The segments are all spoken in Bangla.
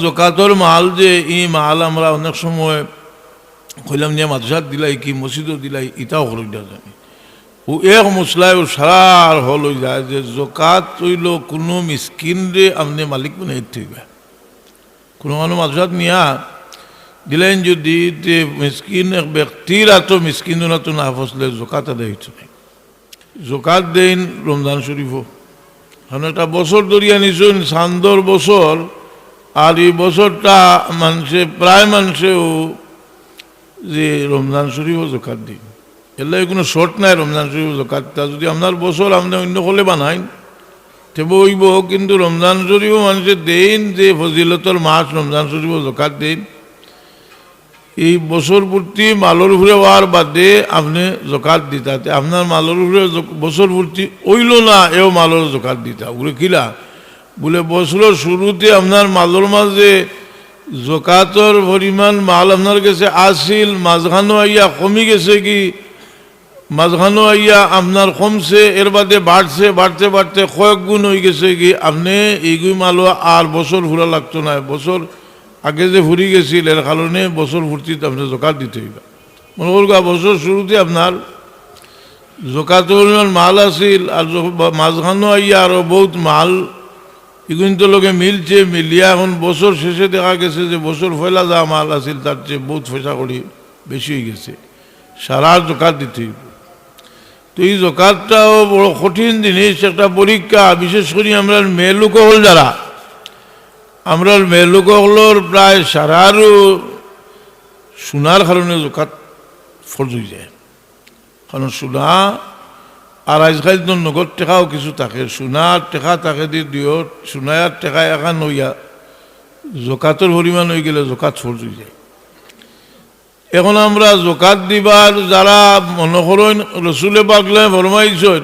জকাতর মাল যে এই মাল আমরা অনেক সময় কইলাম যে মাদ্রাসাত দিলাই কি মসজিদও দিলাই, ইটাও হল জানি। ও এক মশলায় ও সারার হল যায় যে জকাত হইল কোনো মিসকিন রে আপনি মালিক মানে হইবে কোনো মানুষ মাদ্রাসাত নিয়া দিলেন যদি যে মিসকিন এক ব্যক্তির এত মিসকিন তো না ফসলে জকাত আদায় হইতে নাই। জকাত দেন রমজান শরীফও। কারণ একটা বছর ধরিয়া নিছুন, সান্দর বছর আর এই বছরটা মানুষে প্রায় মানুষেও যে রমজান শরীফও জকাত দিন। এলে কোনো শর্ট নাই রমজান শরীফ জকাতটা যদি আপনার বছর আপনি অন্য হলে বানাইন তেবে হইব, কিন্তু রমজান শরীফও মানুষের দেন, যে ফজিলতর মাস রমজান শরীফও জকাত দেন। এই বছর পূর্তি মালর উপরে হওয়ার বাদে আপনি জকাত দিতাতে। আপনার মালর জ- বছর পূর্তি ওইল না, এও মালর জকাত দিতা। বলে কিলা? বলে বছরের শুরুতে আপনার মালর মাঝে, জকাতর পরিমাণ মাল আপনার কাছে আসিল মাঝখানো আইয়া কমি গেছে কি? মাঝখানো আইয়া আপনার কমছে, এর বাদে বাড়ছে, বাড়তে বাড়তে কয়েক গুণ হয়ে গেছে কি? আপনি এইগুই মালো আর বছর ঘুরা লাগতো না, বছর আগে যে ফুরি গেছিল, এর কারণে বছর ফুর্তিতে আপনি জকাত দিতে হইবে। মনে করুক বছর শুরুতে আপনার জকাত পরিমাণ মাল আছিল আর মাঝখানো আইয়া আরও বহুত মাল এগুলো তো লোকে মিলছে, মিলিয়া এখন বছর শেষে দেখা গেছে যে বছর ফয়লা যা মাল আছিল তার চেয়ে বহুত পয়সা করি বেশি হয়ে গেছে। সারা জকাত দিতে তো এই জকাতটাও বড় কঠিন জিনিস, একটা পরীক্ষা। বিশেষ করে আমরা মেয়ে লোক হল যারা, আমরা মেয়ে লোক হলোর প্রায় সারারও সোনার কারণে জকাত ফরজ হয়ে যায়। কারণ সোনা আর আজকাল নগদ টেকাও কিছু থাকে। সোনার টেকা থাকে দি দিও সোনার টেকা এখান হইয়া জকাতর পরিমাণ হয়ে গেলে জকাত ফরজ যায়। এখন আমরা জকাত দিবার যারা মনে করেন রসুলে পাকলে ফরমাইছেন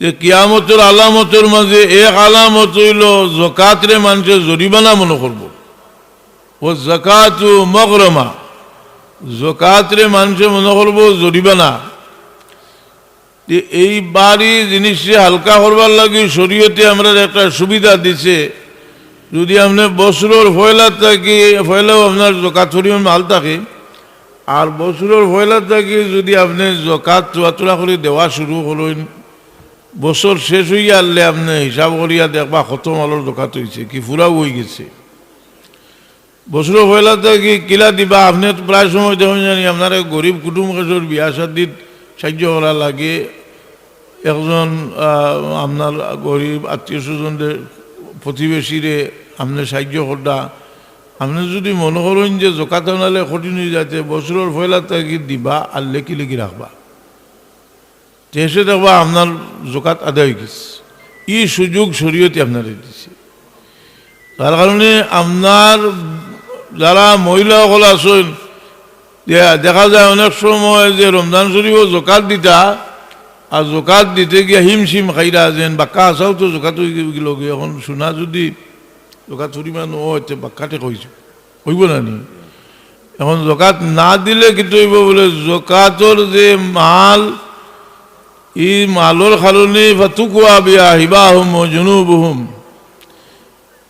যে কিয়ামতের আলামতের মাঝে এক আলামত হইল জকাতরে মানুষের জরিমানা মনে করব ও জকাতু মগরমা জকাতরে মানুষে মনে করব জরিমানা যে এই বাড়ি জিনিসে হালকা করবার লাগে শরীয়তে আমরা একটা সুবিধা দিছে। যদি আপনি বছরের ফয়লা থাকি, ফয়লাও আপনার জকাত পরিমাণ মাল থাকে। আর বছরের ফয়লা থাকি যদি আপনি জকাত চুয়াচুরা করে দেওয়া শুরু করেন, বছর শেষ হইয়া আনলে আপনি হিসাব করিয়া দেখবা কত মালের জকাত হয়েছে কি ফুরাও হয়ে গেছে। বছরের ফয়লা থাকি কিলা দিবা, আপনি প্রায় সময় দেখুন জানি, আপনার গরিব কুটুম কাজর বিয়া শাদিত সাহায্য করা লাগে। একজন আপনার গরিব আত্মীয় স্বজনদের প্রতিবেশীরে আপনি সাহায্য করডা আপনি যদি মনে করেন যে জকাত আনালে কঠিন হয়ে যাতে বছরের ফয়লা তাকে দিবা আর লেখি লেখি রাখবা। তো এসে দেখবা আপনার জকাত আদায় গেছে। ই সুযোগ শরীয়তে আপনারা দিছে। তার কারণে আপনার যারা মহিলাসকল আছেন দেখা যায় অনেক সময় যে রমজান শরীফও জকাত দিতা, আর জকাত দিতে গিয়ে হিমশিম খাইরা যেন বাক্কা আসাও তো জকাত গেল এখন শোনা যদি জকাত পরিমাণ ও হচ্ছে বাক্কাতে কইছে হইব না নি? এখন জকাত না দিলে কিন্তু হইব বলে? জকাতর যে মাল এই মালর কারণে ফাতুকুয়া বিয়া হিবা হুম জুনুব হুম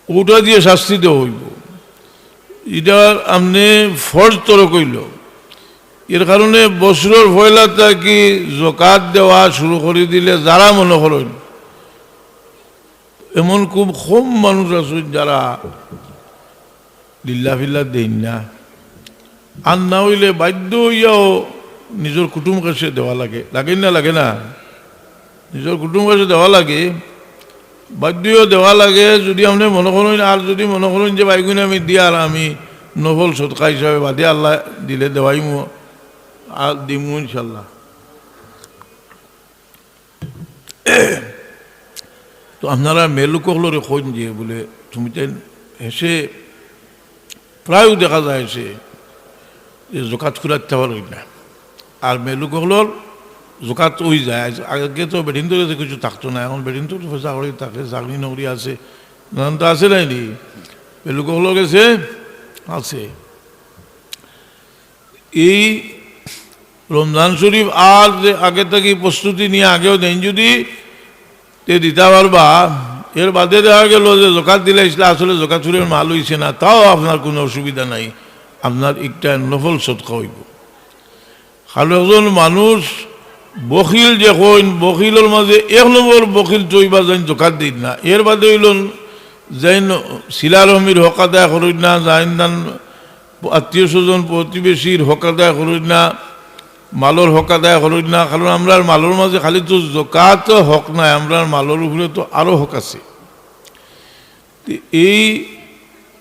ওটা দিয়ে শাস্তি দেওয়া হইব। এটা আপনি ফর্জ তর কইল এর কারণে বছরের ফয়লাটা কি জকাত দেওয়া শুরু করে দিলে যারা মনে করেন এমন খুব কম মানুষ আছে যারা লিল্লা ফিল্লা দেন না। আর না হইলে বাধ্য হইয়াও নিজের কুটুম কাছে দেওয়া লাগে। লাগে না লাগে না। নিজের কুটুম কাছে দেওয়া লাগে। বাধ্যও দেওয়া লাগে, যদি আপনি মনে করেন, আর যদি মনে করেন যে বাইগুনে আমি দিয়া আর আমি নফল সৎকা হিসাবে বাদে আল্লাহ দিলে দেওয়াইমু। আর দিমু ইনশাল্লাহ তো আপনারা মেলুকলরে খোঁজ দিয়ে বলে তুমি তেন হেসে প্রায়ও দেখা যায় সে যে জোকাত খুলাতে পারি না। আর মেলুকলর জোকাত ওই যায়। আগে তো বেডিন তো কিছু থাকতো না, এখন বেডিন তো পয়সা করে থাকে চাকরি নকরি আছে নানান তো আছে নাই নি? মেলুকলর গেছে আছে। এই রমজান শরীফ আর আগে থেকে প্রস্তুতি নিয়ে আগেও দেন যদি তে দিতে পারবা। এর বাদে দেখা গেল যে জোকাত দিলে আসলে আসলে জোকাত চুরের মাল হইছে না, তাও আপনার কোনো অসুবিধা নাই। আপনার একটা নফল সৎকা হইব। আর একজন মানুষ বকিল যে কইন বকিলের মাঝে এক নম্বর বকিল চইবা যেন জোকাত দিন না। এর বাদে হইল যেন শিলারহমির হক আদায় করুন না যাইন দান আত্মীয় স্বজন প্রতিবেশীর হক আদায় করুন না মালর হক আদায় করুন না কারণ আমরা মালর মাঝে খালি তো জোকাত হক নাই আমরা মালর উপরে তো আরও হক আছে। এই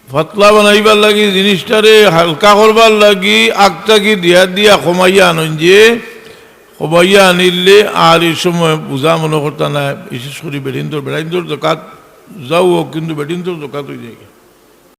ফতলা বানাইবার লাগি, জিনিসটারে হালকা করবার লাগি, আগটাকে দিয়া দিয়া কমাইয়া আনন যে কমাইয়া আনিলে আর এই সময় পূজা মনে করতা না বিশেষ করে বেড়িন্দর বেড়াইন্দর জকাত যাও কিন্তু বেড়িন্দর জকাত হয়ে যায়।